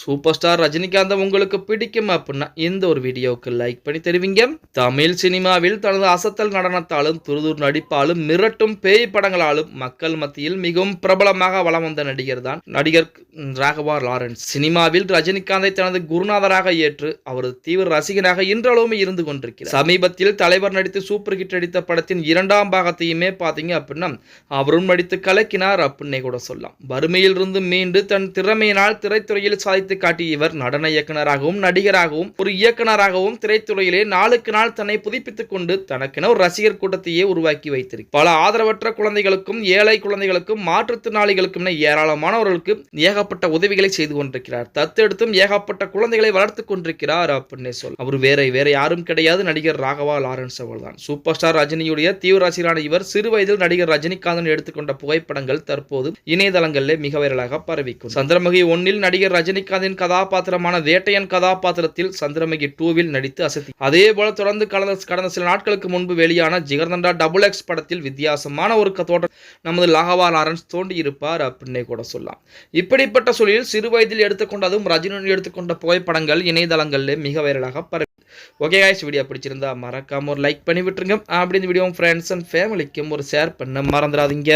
Super star Rajinikanth உங்களுக்கு பிடிக்கும் அப்படின்னா இந்த ஒரு வீடியோவுக்கு லைக் பண்ணி தெரிவிங்க. தமிழ் சினிமாவில் தனது அசத்தல் நடனத்தாலும் துருதுர் நடிப்பாலும் மிரட்டும் பேய் படங்களாலும் மக்கள் மத்தியில் மிகவும் பிரபலமாக வலம் வந்த நடிகர் தான் நடிகர் ராகவா லாரன்ஸ். சினிமாவில் ரஜினிகாந்தை தனது குருநாதராக ஏற்று அவரது தீவிர ரசிகனாக இன்றளவுமே இருந்து கொண்டிருக்கிறார். சமீபத்தில் தலைவர் நடித்து சூப்பர் ஹிட் அடித்த படத்தின் இரண்டாம் பாகத்தையுமே பார்த்தீங்க அப்படின்னா அவரும் நடித்து கலக்கினார் அப்படின்னே கூட சொல்லலாம். வறுமையில் இருந்து மீண்டு தன் திறமையினால் திரைத்துறையில் சாதித்து காட்டிய இவர் நடன இயக்குனராகவும் நடிகராகவும் ஒரு இயக்குனராகவும் திரைத்துறையிலே நாளுக்கு நாள் தன்னை புதுப்பித்துக் கொண்டு தனக்கென ஒரு ரசிகர் கூட்டத்தையே உருவாக்கி வைத்திருக்கிறார் பல ஆதரவற்ற குழந்தைகளுக்கும் ஏழை குழந்தைகளுக்கும் மாற்றுத்திறனாளிகளுக்கும் என ஏராளமானவர்களுக்கு ஏகப்பட்ட உதவிகளை செய்து கொண்டிருக்கிறார். தத்தெடுத்தும் ஏகப்பட்ட குழந்தைகளை வளர்த்து கொண்டிருக்கிறார் அப்படின்னே சொல் அவர் வேற வேற யாரும் கிடையாது. நடிகர் ராகவா லாரன்ஸ் அவர்தான். சூப்பர் ஸ்டார் ரஜினியுடைய தீவிர ரசிகரான இவர் சிறு வயதில் நடிகர் ரஜினிகாந்தன் எடுத்துக்கொண்ட புகைப்படங்கள் தற்போது இணையதளங்களில் மிக வைரலாக பரவிக்கும் சந்திரமுகி ஒன்னில் நடிகர் ரஜினிகாந்தின் கதாபாத்திரமான வேட்டையன் கதாபாத்திரத்தில் சந்திரமுகி டூவில் நடித்து அசத்தி. அதே போல தொடர்ந்து கடந்த கடந்த சில நாட்களுக்கு முன்பு வெளியான ஜிகர்தண்டா டபுள் எக்ஸ் படத்தில் வித்தியாசமான ஒரு தோட்டம் நமது லாகவா லாரன்ஸ் தோண்டி இருப்பார் அப்படின்னே கூட சொல்லலாம். இப்படிப்பட்ட சூழலில் சிறு வயதில் எடுத்துக்கொண்ட அதுவும் ரஜினி எடுத்துக்கொண்ட புகைப்படங்கள் இணையதளங்களில் மிக வைரலாக பரவி. ஓகே காய்ஸ் வீடியோ பிடிச்சிருந்தா மறக்காம ஒரு லைக் பண்ணி விட்டுருங்க. அப்படி இந்த வீடியோ ஃப்ரெண்ட்ஸ் அண்ட் ஃபேமிலிக்கும் ஒரு ஷேர் பண்ண மறந்துடாதீங்க.